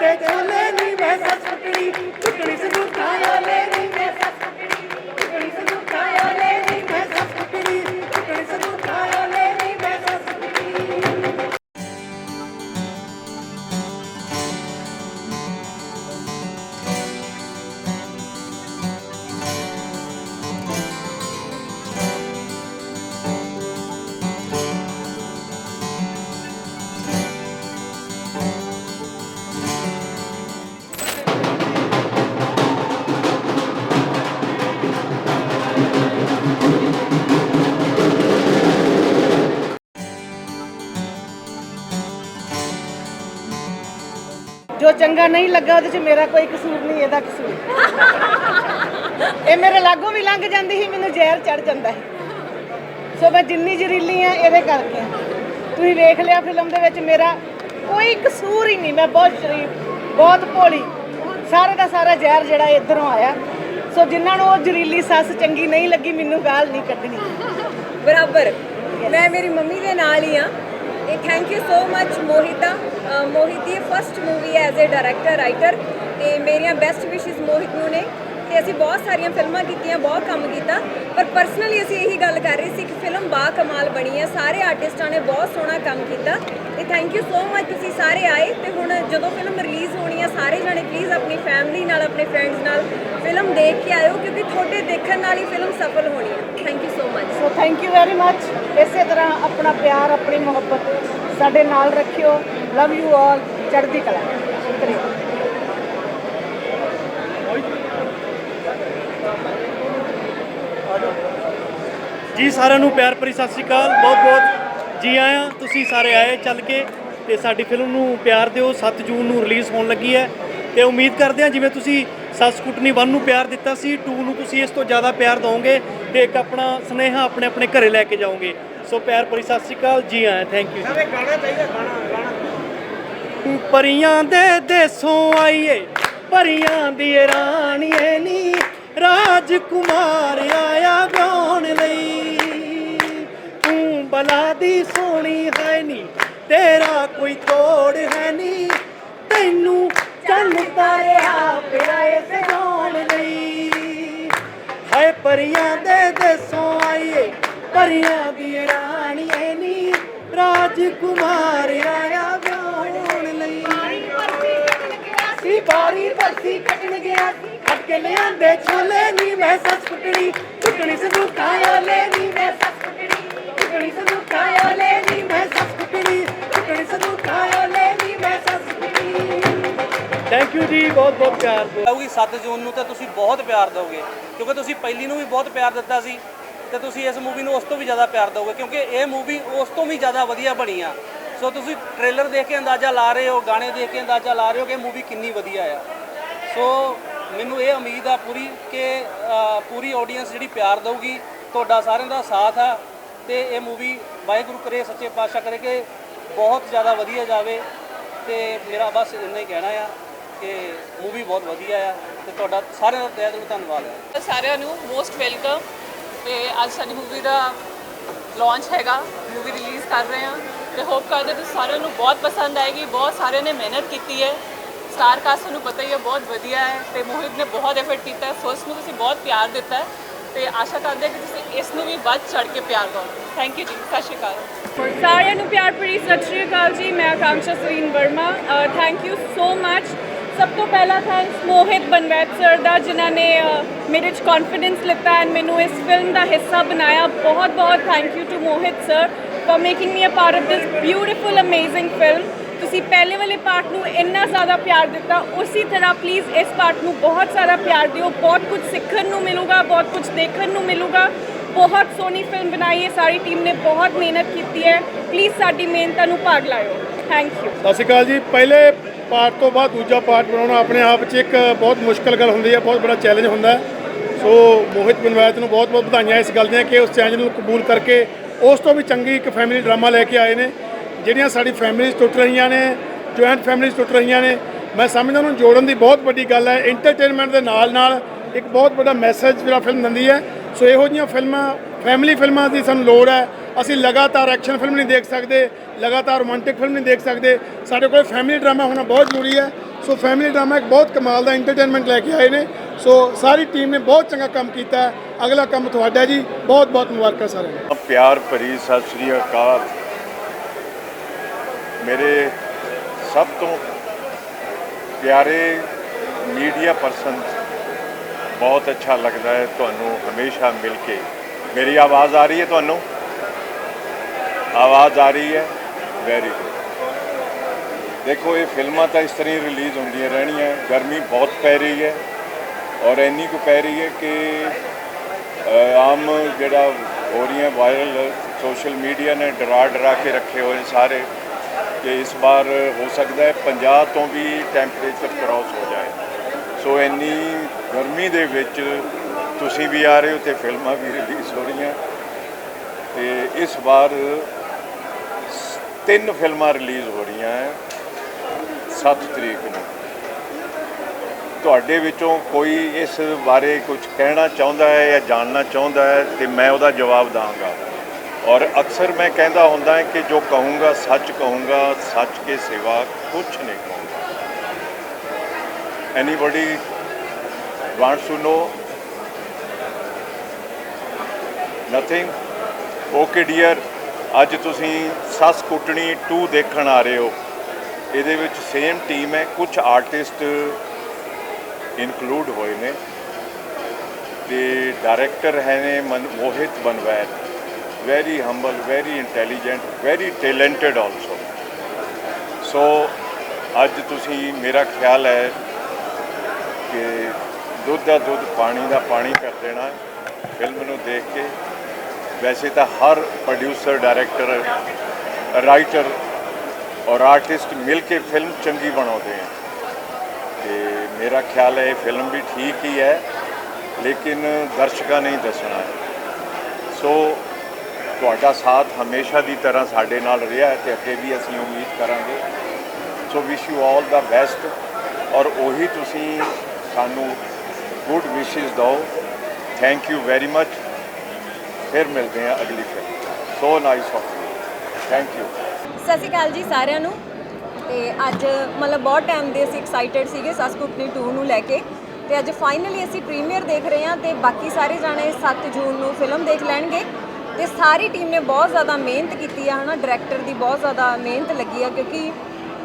ਲਿਆਂਦੇ ਛੋਲੇ ਨੀ ਮੈਂ ਸੱਸ ਕੁੱਟਣੀ ਜੋ ਚੰਗਾ ਨਹੀਂ ਲੱਗਾ ਉਹਦੇ 'ਚ ਮੇਰਾ ਕੋਈ ਕਸੂਰ ਨਹੀਂ, ਇਹਦਾ ਕਸੂਰ। ਇਹ ਮੇਰੇ ਲਾਗੋਂ ਵੀ ਲੰਘ ਜਾਂਦੀ ਸੀ, ਮੈਨੂੰ ਜ਼ਹਿਰ ਚੜ ਜਾਂਦਾ ਸੀ। ਸੋ ਮੈਂ ਜਿੰਨੀ ਜ਼ਰੀਲੀ ਆ, ਇਹਦੇ ਕਰਕੇ। ਤੁਸੀਂ ਵੇਖ ਲਿਆ ਫਿਲਮ ਦੇ ਵਿੱਚ ਮੇਰਾ ਕੋਈ ਕਸੂਰ ਹੀ ਨਹੀਂ, ਮੈਂ ਬਹੁਤ ਸ਼ਰੀਫ, ਬਹੁਤ ਭੋਲੀ। ਸਾਰੇ ਦਾ ਸਾਰਾ ਜ਼ਹਿਰ ਜਿਹੜਾ ਇਧਰੋਂ ਆਇਆ। ਸੋ ਜਿਨ੍ਹਾਂ ਨੂੰ ਉਹ ਜ਼ਰੀਲੀ ਸੱਸ ਚੰਗੀ ਨਹੀਂ ਲੱਗੀ, ਮੈਨੂੰ ਗਾਲ ਨਹੀਂ ਕੱਢਣੀ। ਬਰਾਬਰ। ਮੈਂ ਮੇਰੀ ਮੰਮੀ ਦੇ ਨਾਲ ਹੀ ਆ। ਤੇ thank you so much Mohita Mohit the first movie as a director writer ਤੇ ਮੇਰੀਆਂ ਬੈਸਟ ਵਿਸ਼ੇਸ ਮੋਹਿਤ ਨੂੰ ਨੇ ਤੇ ਅਸੀਂ ਬਹੁਤ ਸਾਰੀਆਂ ਫਿਲਮਾਂ ਕੀਤੀਆਂ, ਬਹੁਤ ਕੰਮ ਕੀਤਾ, ਪਰ ਪਰਸਨਲੀ ਅਸੀਂ ਇਹੀ ਗੱਲ ਕਰ ਰਹੇ ਸੀ ਕਿ ਫਿਲਮ ਬਾ ਕਮਾਲ ਬਣੀ ਹੈ, ਸਾਰੇ ਆਰਟਿਸਟਾਂ ਨੇ ਬਹੁਤ ਸੋਹਣਾ ਕੰਮ ਕੀਤਾ ਤੇ ਥੈਂਕ ਯੂ ਸੋ ਮੱਚ ਤੁਸੀਂ ਸਾਰੇ ਆਏ ਤੇ ਹੁਣ ਜਦੋਂ ਫਿਲਮ ਰਿਲੀਜ਼ ਹੋਣੀ ਹੈ, ਸਾਰੇ ਜਣੇ ਪਲੀਜ਼ ਆਪਣੀ ਫੈਮਿਲੀ ਨਾਲ, ਆਪਣੇ ਫਰੈਂਡਸ ਨਾਲ ਫਿਲਮ ਦੇਖ ਕੇ ਆਇਓ ਕਿਉਂਕਿ ਤੁਹਾਡੇ ਦੇਖਣ ਨਾਲ ਹੀ ਫਿਲਮ ਸਫਲ ਹੋਣੀ ਹੈ। Thank you so much so thank you very much ਇਸੇ ਤਰ੍ਹਾਂ ਆਪਣਾ ਪਿਆਰ ਆਪਣੀ ਮੁਹੱਬਤ ਸਾਡੇ ਨਾਲ ਰੱਖਿਓ। ਲਵ ਯੂ ਆਲ ਚੜ੍ਹਦੀ ਕਲਾ। ਸ਼ੁਕਰੀਆ। ਜੀ ਸਾਰਿਆਂ ਨੂੰ ਪਿਆਰ ਭਰੀ ਸਤਿ ਸ਼੍ਰੀ ਅਕਾਲ। ਬਹੁਤ ਬਹੁਤ ਜੀ ਆਇਆਂ। ਤੁਸੀਂ ਸਾਰੇ ਆਏ ਚੱਲ ਕੇ ਤੇ ਸਾਡੀ ਫਿਲਮ ਨੂੰ ਪਿਆਰ ਦਿਓ। 7 ਜੂਨ ਨੂੰ ਰਿਲੀਜ਼ ਹੋਣ ਲੱਗੀ ਹੈ। ਤੇ ਉਮੀਦ ਕਰਦੇ ਹਾਂ ਜਿਵੇਂ ਤੁਸੀਂ ਸੱਸ ਕੁੱਟਣੀ 1 ਨੂੰ ਪਿਆਰ ਦਿੱਤਾ ਸੀ 2 ਨੂੰ ਤੁਸੀਂ ਇਸ ਤੋਂ ਜ਼ਿਆਦਾ ਪਿਆਰ ਦਿਓਗੇ ਤੇ ਇੱਕ ਆਪਣਾ ਸੁਨੇਹਾ ਆਪਣੇ ਆਪਣੇ ਘਰੇ ਲੈ ਕੇ ਜਾਓਗੇ। ਸੋ ਪਿਆਰ ਭਰੀ ਸਤਿ ਸ਼੍ਰੀ ਅਕਾਲ। ਜੀ ਆਇਆਂ ਥੈਂਕ ਯੂ ਗਾਣਾ ਚਾਹੀਦਾ ਗਾਣਾ ਗਾਣਾ। ਪਰੀਆਂ ਦੇ ਦੇਸੋਂ ਆਈਏ ਪਰੀਆਂ ਦੀ ਰਾਣੀਏ ਨੀ ਰਾਜਕੁਮਾਰ ਆਇਆ ਗਾਉਣ ਲਈ। ਤੂੰ ਬਲਾ ਦੀ ਸੋਹਣੀ ਹੈ ਨੀ ਤੇਰਾ ਕੋਈ ਤੋੜ ਹੈ ਨੀ। ਚੰਨ ਤਾਰਿਆ ਪਿਆ ਇਸ ਗਾਉਣ ਲਈ। ਹਾਏ ਪਰੀਆਂ ਦੇ ਦੇਸੋਂ ਆਈਏ ਪਰੀਆਂ ਦੀ ਰਾਣੀਏ ਨੀ ਰਾਜਕੁਮਾਰ ਆਇਆ ਗਾਉਣ ਲਈ। ਸੀ। ਬਾਰੀ ਪਰਸੀ ਕੱਟਣ ਗਿਆ ਸੀ। ਕੱਟ ਕੇ ਲਿਆਂਦੇ ਛੋਲੇ ਨੀ ਮੈਂ ਸੱਸ ਕੁੱਟਣੀ ਕੁੱਟਣੀ ਸੰਦੂਕਾਂ ਵਾਲੇ ਨੀ ਮੈਂ ਥੈਂਕ ਬਹੁਤ ਬਹੁਤ ਪਿਆਰ ਆਊਗੀ 7 ਜੂਨ ਨੂੰ ਤਾਂ ਤੁਸੀਂ ਬਹੁਤ ਪਿਆਰ ਦਿਓਗੇ। ਕਿਉਂਕਿ ਤੁਸੀਂ ਪਹਿਲੀ ਨੂੰ ਵੀ ਬਹੁਤ ਪਿਆਰ ਦਿੱਤਾ ਸੀ ਤੇ ਤੁਸੀਂ ਇਸ ਮੂਵੀ ਨੂੰ ਉਸ ਤੋਂ ਵੀ ਜ਼ਿਆਦਾ ਪਿਆਰ ਦਿਓਗੇ। ਕਿਉਂਕਿ ਇਹ ਮੂਵੀ ਉਸ ਤੋਂ ਵੀ ਜ਼ਿਆਦਾ ਵਧੀਆ ਬਣੀ ਆ। ਸੋ ਤੁਸੀਂ ਟ੍ਰੇਲਰ ਦੇਖ ਕੇ ਅੰਦਾਜ਼ਾ ਲਾ ਰਹੇ ਹੋ, ਗਾਣੇ ਦੇਖ ਕੇ ਅੰਦਾਜ਼ਾ ਲਾ ਰਹੇ ਹੋ ਕਿ ਮੂਵੀ ਕਿੰਨੀ ਵਧੀਆ ਆ। ਸੋ ਮੈਨੂੰ ਇਹ ਉਮੀਦ ਆ ਪੂਰੀ ਕਿ ਪੂਰੀ ਆਡੀਅנס ਜਿਹੜੀ ਪਿਆਰ ਦਊਗੀ, ਤੁਹਾਡਾ ਸਾਰਿਆਂ ਦਾ ਸਾਥ ਆ ਤੇ ਇਹ ਮੂਵੀ ਵਾਹਿਗੁਰੂ ਕਰੇ, ਸੱਚੇ ਪਾਤਸ਼ਾਹ ਕਰੇ ਕਿ ਬਹੁਤ ਜ਼ਿਆਦਾ ਵਧੀਆ ਜਾਵੇ ਤੇ ਮੇਰਾ ਬਸ ਇੰਨਾ ਹੀ ਕਹਿਣਾ ਆ। ਕਿ ਮੂਵੀ ਬਹੁਤ ਵਧੀਆ ਆ ਤੇ ਤੁਹਾਡਾ ਸਾਰਿਆਂ ਦਾ ਤਹਿ ਦਿਲੋਂ ਧੰਨਵਾਦ ਹੈ ਸਾਰਿਆਂ ਨੂੰ ਮੋਸਟ ਵੈਲਕਮ। ਤੇ ਅੱਜ ਸਾਡੀ ਮੂਵੀ ਦਾ ਲਾਂਚ ਹੈਗਾ ਮੂਵੀ ਰਿਲੀਜ਼ ਕਰ ਰਹੇ ਹਾਂ। ਤੇ ਹੋਪ ਕਰਦੇ ਤੁਸੀਂ ਸਾਰਿਆਂ ਨੂੰ ਬਹੁਤ ਪਸੰਦ ਆਏਗੀ ਬਹੁਤ ਸਾਰਿਆਂ ਨੇ ਮਿਹਨਤ ਕੀਤੀ ਹੈ। ਸਟਾਰ ਕਾਸਟ ਤੁਹਾਨੂੰ ਪਤਾ ਹੀ ਹੈ ਬਹੁਤ ਵਧੀਆ ਹੈ ਤੇ ਮੋਹਿਤ ਨੇ ਬਹੁਤ ਐਫਰਟ ਕੀਤਾ ਹੈ। ਫਰਸਟ ਨੂੰ ਤੁਸੀਂ ਬਹੁਤ ਪਿਆਰ ਦਿੱਤਾ ਹੈ ਤੇ ਆਸ਼ਾ ਕਰਦੇ ਹਾਂ ਕਿ ਤੁਸੀਂ ਇਸ ਨੂੰ ਵੀ ਵੱਧ ਚੜ ਕੇ ਪਿਆਰ ਦਿਓ ਥੈਂਕ ਯੂ ਜੀ ਸਤਿ ਸ਼੍ਰੀ ਅਕਾਲ। ਸਾਰਿਆਂ ਨੂੰ ਪਿਆਰ ਭਰੀ ਸਤਿ ਸ਼੍ਰੀ ਅਕਾਲ ਜੀ ਮੈਂ Akanksha Sareen Verma. Thank you so much ਸਭ ਤੋਂ ਪਹਿਲਾਂ ਥੈਂਕਸ ਮੋਹਿਤ ਬਨਵੈਤ ਸਰ ਦਾ, ਜਿਨ੍ਹਾਂ ਨੇ ਮੇਰੇ 'ਚ ਕੌਨਫੀਡੈਂਸ ਲਿੱਤਾ ਐਂਡ ਮੈਨੂੰ ਇਸ ਫਿਲਮ ਦਾ ਹਿੱਸਾ ਬਣਾਇਆ। ਬਹੁਤ ਬਹੁਤ thank you to Mohit sir for making me a part of this beautiful amazing film ਤੁਸੀਂ ਪਹਿਲੇ ਵਾਲੇ ਪਾਰਟ ਨੂੰ ਇੰਨਾ ਜ਼ਿਆਦਾ ਪਿਆਰ ਦਿੱਤਾ, ਉਸੇ ਤਰ੍ਹਾਂ ਪਲੀਜ਼ ਇਸ ਪਾਰਟ ਨੂੰ ਬਹੁਤ ਸਾਰਾ ਪਿਆਰ ਦਿਓ। ਬਹੁਤ ਕੁਝ ਸਿੱਖਣ ਨੂੰ ਮਿਲੂਗਾ, ਬਹੁਤ ਕੁਝ ਦੇਖਣ ਨੂੰ ਮਿਲੂਗਾ। ਬਹੁਤ ਸੋਹਣੀ ਫਿਲਮ ਬਣਾਈ ਹੈ, ਸਾਰੀ ਟੀਮ ਨੇ ਬਹੁਤ ਮਿਹਨਤ ਕੀਤੀ ਹੈ। ਪਲੀਜ਼ ਸਾਡੀ ਮਿਹਨਤਾਂ ਨੂੰ ਭਾਗ ਲਾਇਓ। ਥੈਂਕ ਯੂ ਸਤਿ ਸ਼੍ਰੀ ਅਕਾਲ ਜੀ। ਪਹਿਲੇ ਪਾਰਟ ਤੋਂ ਬਾਅਦ ਦੂਜਾ ਪਾਰਟ ਬਣਾਉਣਾ ਆਪਣੇ ਆਪ 'ਚ ਇੱਕ ਬਹੁਤ ਮੁਸ਼ਕਲ ਗੱਲ ਹੁੰਦੀ ਹੈ, ਬਹੁਤ ਬੜਾ ਚੈਲੰਜ ਹੁੰਦਾ ਸੋ ਮੋਹਿਤ ਬਨਵਾਇਤ ਨੂੰ ਬਹੁਤ ਬਹੁਤ ਵਧਾਈਆਂ ਇਸ ਗੱਲ ਦੀਆਂ ਕਿ ਉਸ ਚੈਲੰਜ ਨੂੰ ਕਬੂਲ ਕਰਕੇ ਉਸ ਤੋਂ ਵੀ ਚੰਗੀ ਇੱਕ ਫੈਮਿਲੀ ਡਰਾਮਾ ਲੈ ਕੇ ਆਏ ਨੇ, ਜਿਹੜੀਆਂ ਸਾਡੀ ਫੈਮਿਲੀਜ਼ ਟੁੱਟ ਰਹੀਆਂ ਨੇ ਜੁਆਇੰਟ ਫੈਮਿਲੀਜ਼ ਟੁੱਟ ਰਹੀਆਂ ਨੇ। ਮੈਂ ਸਮਝਦਾ ਉਹਨੂੰ ਜੋੜਨ ਦੀ ਬਹੁਤ ਵੱਡੀ ਗੱਲ ਹੈ ਐਂਟਰਟੇਨਮੈਂਟ ਦੇ ਨਾਲ ਨਾਲ ਇੱਕ ਬਹੁਤ ਵੱਡਾ ਮੈਸੇਜ ਜਿਹੜਾ ਫਿਲਮ ਦਿੰਦੀ ਹੈ। ਸੋ ਇਹੋ ਜਿਹੀਆਂ ਫਿਲਮਾਂ ਫੈਮਿਲੀ ਫਿਲਮਾਂ ਦੀ ਸਾਨੂੰ ਲੋੜ ਹੈ ਅਸੀਂ ਲਗਾਤਾਰ ਐਕਸ਼ਨ ਫਿਲਮ ਨਹੀਂ ਦੇਖ ਸਕਦੇ, ਲਗਾਤਾਰ ਰੋਮਾਂਟਿਕ ਫਿਲਮ ਨਹੀਂ ਦੇਖ ਸਕਦੇ। ਸਾਡੇ ਕੋਲ ਫੈਮਿਲੀ ਡਰਾਮਾ ਹੋਣਾ ਬਹੁਤ ਜ਼ਰੂਰੀ ਹੈ। ਸੋ ਫੈਮਿਲੀ ਡਰਾਮਾ ਇੱਕ ਬਹੁਤ ਕਮਾਲ ਦਾ ਐਂਟਰਟੇਨਮੈਂਟ ਲੈ ਕੇ ਆਏ ਨੇ। ਸੋ ਸਾਰੀ ਟੀਮ ਨੇ ਬਹੁਤ ਚੰਗਾ ਕੰਮ ਕੀਤਾ ਅਗਲਾ ਕੰਮ ਤੁਹਾਡਾ ਜੀ। ਬਹੁਤ ਬਹੁਤ ਮੁਬਾਰਕਾਂ ਸਾਰਿਆਂ ਨੂੰ। ਪਿਆਰ ਭਰੀ ਸਤਿ ਸ੍ਰੀ ਅਕਾਲ। ਮੇਰੇ ਸਭ ਤੋਂ ਪਿਆਰੇ ਮੀਡੀਆ ਪਰਸਨ ਬਹੁਤ ਅੱਛਾ ਲੱਗਦਾ ਹੈ। ਤੁਹਾਨੂੰ ਹਮੇਸ਼ਾ ਮਿਲ ਕੇ ਮੇਰੀ ਆਵਾਜ਼ ਆ ਰਹੀ ਹੈ ਤੁਹਾਨੂੰ? ਆਵਾਜ਼ ਆ ਰਹੀ ਹੈ। ਵੈਰੀ ਗੁੱਡ ਦੇਖੋ, ਇਹ ਫਿਲਮਾਂ ਤਾਂ ਇਸ ਤਰ੍ਹਾਂ ਹੀ ਰਿਲੀਜ਼ ਹੁੰਦੀਆਂ ਰਹਿਣੀਆਂ। ਗਰਮੀ ਬਹੁਤ ਪੈ ਰਹੀ ਹੈ ਔਰ ਇੰਨੀ ਕੁ ਪੈ ਰਹੀ ਹੈ ਕਿ ਆਮ ਜਿਹੜਾ ਹੋ ਰਹੀਆਂ ਵਾਇਰਲ ਸੋਸ਼ਲ ਮੀਡੀਆ ਨੇ ਡਰਾ ਡਰਾ ਕੇ ਰੱਖੇ ਹੋਏ ਸਾਰੇ ਕਿ ਇਸ ਵਾਰ ਹੋ ਸਕਦਾ ਹੈ 50 ਤੋਂ ਵੀ ਟੈਂਪਰੇਚਰ ਕ੍ਰਾਸ ਹੋ ਜਾਏ। ਸੋ ਇੰਨੀ ਗਰਮੀ ਦੇ ਵਿੱਚ ਤੁਸੀਂ ਵੀ ਆ ਰਹੇ ਹੋ ਤੇ ਫਿਲਮਾਂ ਵੀ ਰਿਲੀਜ਼ ਹੋ ਰਹੀਆਂ। ਤੇ ਇਸ ਵਾਰ ਤਿੰਨ ਫਿਲਮਾਂ ਰਿਲੀਜ਼ ਹੋ ਰਹੀਆਂ ਹੈ 7 ਤਰੀਕ ਨੂੰ। ਤੁਹਾਡੇ ਵਿੱਚੋਂ ਕੋਈ ਇਸ ਬਾਰੇ ਕੁਝ ਕਹਿਣਾ ਚਾਹੁੰਦਾ ਹੈ ਜਾਂ ਜਾਣਨਾ ਚਾਹੁੰਦਾ ਹੈ ਤੇ ਮੈਂ ਉਹਦਾ ਜਵਾਬ ਦਾਂਗਾ। ਔਰ ਅਕਸਰ ਮੈਂ ਕਹਿੰਦਾ ਹੁੰਦਾ ਹੈ ਕਿ ਜੋ ਕਹੂੰਗਾ ਸੱਚ ਕਹੂੰਗਾ, ਸੱਚ ਕੇ ਸਿਵਾ ਕੁਝ ਨਹੀਂ ਕਹੂੰਗਾ। Anybody wants to know nothing okay dear ਅੱਜ ਤੁਸੀਂ ਸੱਸ ਕੁੱਟਣੀ 2 ਦੇਖਣ ਆ ਰਹੇ ਹੋ। ਇਹਦੇ ਵਿੱਚ ਸੇਮ ਟੀਮ ਹੈ ਕੁਝ ਆਰਟਿਸਟ ਇਨਕਲੂਡ ਹੋਏ ਨੇ। ਤੇ ਡਾਇਰੈਕਟਰ ਹੈ ਨੇ ਮਨ, Mohit Banwait very humble very intelligent very talented also so ਅੱਜ ਤੁਸੀਂ, ਮੇਰਾ ਖਿਆਲ ਹੈ ਕਿ ਦੁੱਧ ਦਾ ਦੁੱਧ, ਪਾਣੀ ਦਾ ਪਾਣੀ ਕਰ ਦੇਣਾ। ਫਿਲਮ ਨੂੰ ਦੇਖ ਕੇ। ਵੈਸੇ ਤਾਂ ਹਰ ਪ੍ਰੋਡਿਊਸਰ ਡਾਇਰੈਕਟਰ ਰਾਈਟਰ ਔਰ ਆਰਟਿਸਟ ਮਿਲ ਕੇ ਫਿਲਮ ਚੰਗੀ ਬਣਾਉਂਦੇ ਆ। ਤੇ ਮੇਰਾ ਖਿਆਲ ਹੈ ਇਹ ਫਿਲਮ ਵੀ ਠੀਕ ਹੀ ਹੈ, ਲੇਕਿਨ ਦਰਸ਼ਕਾਂ ਨੇ ਹੀ ਦੱਸਣਾ ਹੈ। ਸੋ ਤੁਹਾਡਾ ਸਾਥ ਹਮੇਸ਼ਾ ਦੀ ਤਰ੍ਹਾਂ ਸਾਡੇ ਨਾਲ ਰਿਹਾ ਹੈ ਤੇ ਅੱਗੇ ਵੀ ਅਸੀਂ ਉਮੀਦ ਕਰਾਂਗੇ। ਸੋ wish you all the best ਔਰ ਉਹੀ ਤੁਸੀਂ ਸਾਨੂੰ ਗੁੱਡ ਵਿਸ਼ੇਸ ਦਿਓ। ਥੈਂਕ ਯੂ ਵੈਰੀ ਮਚ ਫਿਰ ਮਿਲਦੇ ਹਾਂ ਅਗਲੀ film so nice of thank you ਸਤਿ ਸ਼੍ਰੀ ਅਕਾਲ ਜੀ ਸਾਰਿਆਂ ਨੂੰ। ਤੇ ਅੱਜ ਮਤਲਬ ਬਹੁਤ ਟਾਈਮ ਦੇ ਅਸੀਂ ਐਕਸਾਈਟਡ ਸੀਗੇ ਸੱਸ ਕੁੱਟਣੀ 2 ਨੂੰ ਲੈ ਕੇ। ਤੇ ਅੱਜ ਫਾਈਨਲੀ ਅਸੀਂ ਪ੍ਰੀਮੀਅਰ ਦੇਖ ਰਹੇ ਹਾਂ ਤੇ ਬਾਕੀ ਸਾਰੇ ਜਾਣੇ 7 ਜੂਨ ਨੂੰ ਫਿਲਮ ਦੇਖ ਲੈਣਗੇ। ਤੇ ਸਾਰੀ ਟੀਮ ਨੇ ਬਹੁਤ ਜ਼ਿਆਦਾ ਮਿਹਨਤ ਕੀਤੀ ਆ, ਹਨਾ? ਡਾਇਰੈਕਟਰ ਦੀ ਬਹੁਤ ਜ਼ਿਆਦਾ ਮਿਹਨਤ ਲੱਗੀ ਆ ਕਿਉਂਕਿ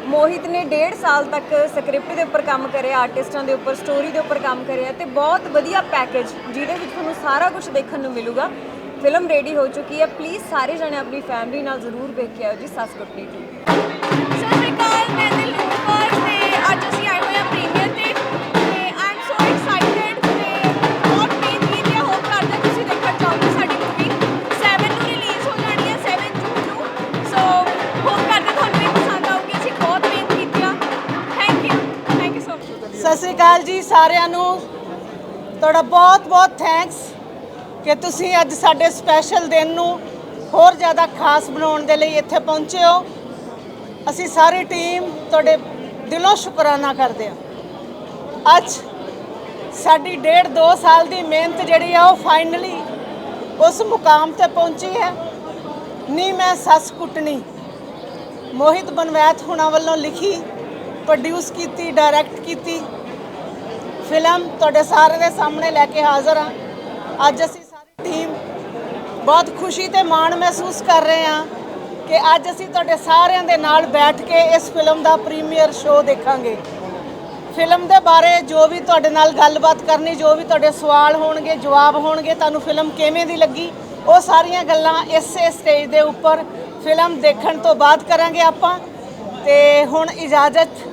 ਮੋਹਿਤ ਨੇ ਡੇਢ ਸਾਲ ਤੱਕ ਸਕ੍ਰਿਪਟ ਦੇ ਉੱਪਰ ਕੰਮ ਕਰਿਆ ਆਰਟਿਸਟਾਂ ਦੇ ਉੱਪਰ ਸਟੋਰੀ ਦੇ ਉੱਪਰ ਕੰਮ ਕਰਿਆ ਤੇ ਬਹੁਤ ਵਧੀਆ ਪੈਕੇਜ ਜਿਹਦੇ ਵਿੱਚ ਤੁਹਾਨੂੰ ਸਾਰਾ ਕੁਝ ਦੇਖਣ ਨੂੰ ਮਿਲੂਗਾ। ਫਿਲਮ ਰੈਡੀ ਹੋ ਚੁੱਕੀ ਹੈ। ਪਲੀਜ਼ ਸਾਰੇ ਜਣੇ ਆਪਣੀ ਫੈਮਿਲੀ ਨਾਲ ਜ਼ਰੂਰ ਵੇਖ ਕੇ ਆਓ ਜੀ ਸੱਸ ਕੁੱਟਣੀ 2 ਸਤਿ ਸ਼੍ਰੀ ਅਕਾਲ ਮੈਂ ਕੌਰ ਤੇ ਅੱਜ ਅਸੀਂ ਆਏ ਹੋਏ ਹਾਂ ਪ੍ਰੀਮੀਅਰ ਤੇ। ਤੇ ਆਈ ਐਮ ਸੋ ਐਕਸਾਈਟਿਡ ਤੇ ਬਹੁਤ ਮਿਹਨਤ ਕੀਤੀ ਹੈ ਹੋਪ ਕਰਦੇ ਤੁਸੀਂ ਦੇਖਣ ਜਾਓਗੇ ਸਾਡੀ ਮੂਵੀ 7 ਨੂੰ ਰਿਲੀਜ਼ ਹੋ ਜਾਣੀ ਹੈ 7 ਜੂਨ ਨੂੰ। ਸੋ ਹੋਪ ਕਰਦੇ ਤੁਹਾਨੂੰ ਵੀ ਪਸੰਦ ਆਊਗੀ ਅਸੀਂ ਬਹੁਤ ਮਿਹਨਤ ਕੀਤੀ ਆ thank you thank you so much Sat Sri ਅਕਾਲ ਜੀ ਸਾਰਿਆਂ ਨੂੰ। ਤੁਹਾਡਾ ਬਹੁਤ ਬਹੁਤ ਥੈਂਕਸ ਕਿ ਤੁਸੀਂ ਅੱਜ ਸਾਡੇ ਸਪੈਸ਼ਲ ਦਿਨ ਨੂੰ ਹੋਰ ਜ਼ਿਆਦਾ ਖਾਸ ਬਣਾਉਣ ਦੇ ਲਈ ਇੱਥੇ ਪਹੁੰਚੇ ਹੋ। ਅਸੀਂ ਸਾਰੀ ਟੀਮ ਤੁਹਾਡੇ ਦਿਲੋਂ ਸ਼ੁਕਰਾਨਾ ਕਰਦੇ ਹਾਂ। ਅੱਜ ਸਾਡੀ ਡੇਢ ਦੋ ਸਾਲ ਦੀ ਮਿਹਨਤ ਜਿਹੜੀ ਆ, ਉਹ ਫਾਈਨਲੀ ਉਸ ਮੁਕਾਮ ਤੇ ਪਹੁੰਚੀ ਹੈ। ਨੀ ਮੈਂ ਸੱਸ ਕੁੱਟਣੀ। ਮੋਹਿਤ ਬਨਵੈਤ ਹੁਣਾਂ ਵੱਲੋਂ ਲਿਖੀ ਪ੍ਰੋਡਿਊਸ ਕੀਤੀ ਡਾਇਰੈਕਟ ਕੀਤੀ। ਫਿਲਮ ਤੁਹਾਡੇ ਸਾਰਿਆਂ ਦੇ ਸਾਹਮਣੇ ਲੈ ਕੇ ਹਾਜ਼ਰ ਹਾਂ। ਅੱਜ ਅਸੀਂ ਟੀਮ ਬਹੁਤ ਖੁਸ਼ੀ ਤੇ ਮਾਣ ਮਹਿਸੂਸ ਕਰ ਰਹੇ ਹਾਂ ਕਿ ਅੱਜ ਅਸੀਂ ਤੁਹਾਡੇ ਸਾਰਿਆਂ ਦੇ ਨਾਲ ਬੈਠ ਕੇ ਇਸ ਫਿਲਮ ਦਾ ਪ੍ਰੀਮੀਅਰ ਸ਼ੋਅ ਦੇਖਾਂਗੇ। ਫਿਲਮ ਦੇ ਬਾਰੇ ਜੋ ਵੀ ਤੁਹਾਡੇ ਨਾਲ ਗੱਲਬਾਤ ਕਰਨੀ ਜੋ ਵੀ ਤੁਹਾਡੇ ਸਵਾਲ ਹੋਣਗੇ ਜਵਾਬ ਹੋਣਗੇ ਤੁਹਾਨੂੰ ਫਿਲਮ ਕਿਵੇਂ ਦੀ ਲੱਗੀ ਉਹ ਸਾਰੀਆਂ ਗੱਲਾਂ ਇਸੇ ਸਟੇਜ ਦੇ ਉੱਪਰ ਫਿਲਮ ਦੇਖਣ ਤੋਂ ਬਾਅਦ ਕਰਾਂਗੇ ਆਪਾਂ। ਤੇ ਹੁਣ ਇਜਾਜ਼ਤ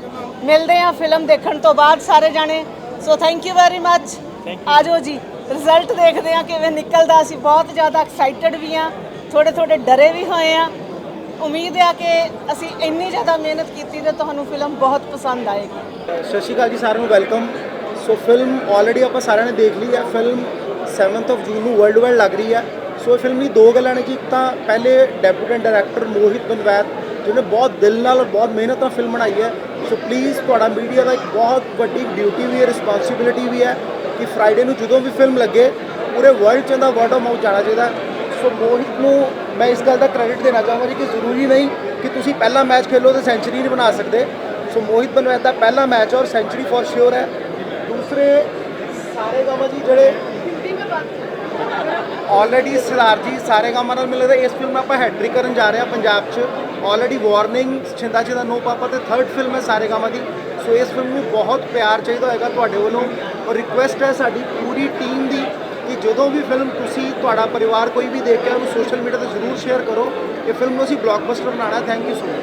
ਮਿਲਦੇ ਹਾਂ ਫਿਲਮ ਦੇਖਣ ਤੋਂ ਬਾਅਦ ਸਾਰੇ ਜਾਣੇ। So thank you very much ਆਜੋ ਜੀ। ਰਿਜ਼ਲਟ ਦੇਖਦੇ ਹਾਂ ਕਿਵੇਂ ਨਿਕਲਦਾ। ਅਸੀਂ ਬਹੁਤ ਜ਼ਿਆਦਾ ਐਕਸਾਈਟਡ ਵੀ ਹਾਂ ਥੋੜੇ ਥੋੜੇ ਡਰੇ ਵੀ ਹੋਏ ਆ ਉਮੀਦ ਆ ਕਿ ਅਸੀਂ ਇੰਨੀ ਜ਼ਿਆਦਾ ਮਿਹਨਤ ਕੀਤੀ ਤੇ ਤੁਹਾਨੂੰ ਫਿਲਮ ਬਹੁਤ ਪਸੰਦ ਆਏਗੀ। ਸਤਿ ਸ਼੍ਰੀ ਅਕਾਲ ਜੀ, ਸਾਰਿਆਂ ਨੂੰ ਵੈਲਕਮ ਸੋ ਫਿਲਮ ਆਲਰੇਡੀ ਆਪਾਂ ਸਾਰਿਆਂ ਨੇ ਦੇਖ ਲਈ ਹੈ। ਫਿਲਮ 7th ਆਫ ਜੂਨ ਨੂੰ ਵਰਲਡ ਵਾਈਡ ਲੱਗ ਰਹੀ ਹੈ। ਸੋ ਇਹ ਫਿਲਮ ਦੀ ਦੋ ਗੱਲਾਂ ਨੇ ਜੀ। ਇੱਕ ਤਾਂ ਪਹਿਲੇ ਡੈਬਿਊਟੈਂਟ ਡਾਇਰੈਕਟਰ ਮੋਹਿਤ ਬਨਵੈਤ ਜਿਹਨੇ ਬਹੁਤ ਦਿਲ ਨਾਲ ਔਰ ਬਹੁਤ ਮਿਹਨਤ ਨਾਲ ਫਿਲਮ ਬਣਾਈ ਹੈ। ਸੋ ਪਲੀਜ਼ ਤੁਹਾਡਾ ਮੀਡੀਆ ਦਾ ਇੱਕ ਬਹੁਤ ਵੱਡੀ ਡਿਊਟੀ ਵੀ ਹੈ ਰਿਸਪਾਂਸਿਬਿਲਿਟੀ ਵੀ ਹੈ। ਕਿ ਫਰਾਈਡੇ ਨੂੰ ਜਦੋਂ ਵੀ ਫਿਲਮ ਲੱਗੇ, ਪੂਰੇ ਵਰਲਡ 'ਚ ਇਹਦਾ ਵਰਡ ਆਫ ਮਾਊਥ ਜਾਣਾ ਚਾਹੀਦਾ। ਸੋ ਮੋਹਿਤ ਨੂੰ ਮੈਂ ਇਸ ਗੱਲ ਦਾ ਕ੍ਰੈਡਿਟ ਦੇਣਾ ਚਾਹਾਂਗਾ ਜੀ ਕਿ ਜ਼ਰੂਰੀ ਨਹੀਂ ਕਿ ਤੁਸੀਂ ਪਹਿਲਾ ਮੈਚ ਖੇਲੋ ਤੇ ਸੈਂਚਰੀ ਨਹੀਂ ਬਣਾ ਸਕਦੇ। ਸੋ ਮੋਹਿਤ ਬਨਵੈਤ ਦਾ ਪਹਿਲਾ ਮੈਚ ਔਰ ਸੈਂਚਰੀ ਫॉर ਸ਼ੋਰ ਹੈ ਦੂਸਰੇ ਸਾਰੇ ਗਾਮਾ ਜੀ ਜਿਹੜੇ ਆਲਰੇਡੀ ਸਰਦਾਰ ਜੀ ਸਾਰੇ ਗਾਮਾਂ ਨਾਲ ਮਿਲਦਾ ਇਸ ਫਿਲਮ ਆਪਾਂ ਹੈਟ੍ਰਿਕ ਕਰਨ ਜਾ ਰਹੇ ਹਾਂ ਪੰਜਾਬ 'ਚ। Already warning Chhinda Chhinda no papa ਤੇ ਥਰਡ ਫਿਲਮ ਹੈ ਸਾਰੇ ਗਾਮਾਂ ਦੀ। ਸੋ ਇਸ ਫਿਲਮ ਨੂੰ ਬਹੁਤ ਪਿਆਰ ਚਾਹੀਦਾ ਹੋਏਗਾ ਤੁਹਾਡੇ ਵੱਲੋਂ। ਔਰ ਰਿਕੁਐਸਟ ਹੈ ਸਾਡੀ ਪੂਰੀ ਟੀਮ ਦੀ ਕਿ ਜਦੋਂ ਵੀ ਫਿਲਮ ਤੁਸੀਂ ਤੁਹਾਡਾ ਪਰਿਵਾਰ ਕੋਈ ਵੀ ਦੇਖ ਕੇ ਉਹਨੂੰ ਸੋਸ਼ਲ ਮੀਡੀਆ ਤੇ ਜ਼ਰੂਰ ਸ਼ੇਅਰ ਕਰੋ ਇਹ ਫਿਲਮ ਨੂੰ ਅਸੀਂ ਬਲੌਕਬਸਟਰ ਬਣਾਉਣਾ ਥੈਂਕ ਯੂ ਸੋ ਮਚ